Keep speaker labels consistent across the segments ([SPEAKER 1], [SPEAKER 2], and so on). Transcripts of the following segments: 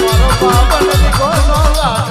[SPEAKER 1] મારો પાવન ગોસો લાખ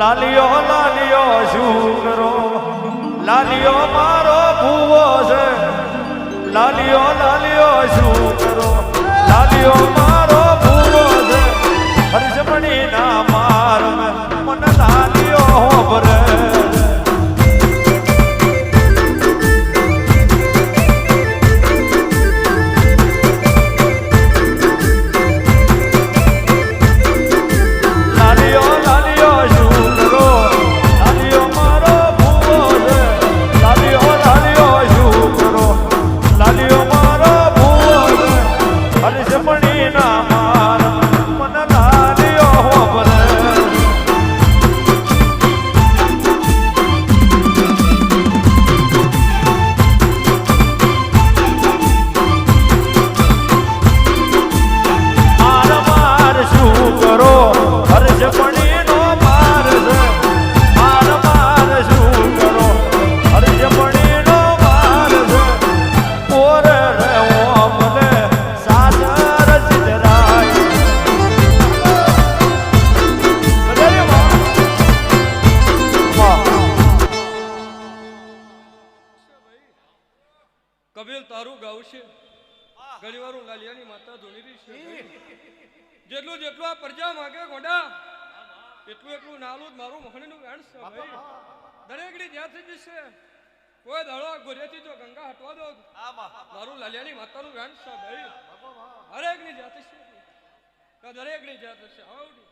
[SPEAKER 1] લાલિયો લાલિયો શું કરો લાલિયો મારો
[SPEAKER 2] ભૂવો છે. લાલિયો લાલિયો શું કરો
[SPEAKER 1] લાલિયો ગાવશે ઘણી વાર હું લાલિયાની માતા ધોની છે જેટલું જેટલું આ પ્રજા માગે ગોડા એટલું એટલું નાલું મારું મોહણીનું વેણ છે ભાઈ. દરેકની જ્યાંથી જશે કોઈ દાડો આ ગોરિયાથી જો ગંગા હટવા દો મારું લાલિયાની માતાનું વેણ છે ભાઈ. હરેકની જાતિ છે. દરેકની જાત છે. આવડી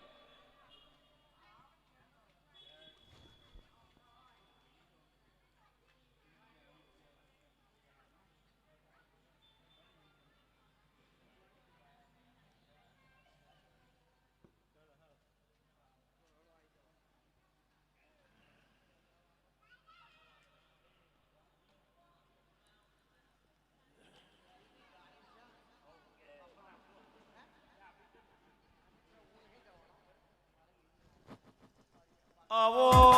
[SPEAKER 2] 아, 오.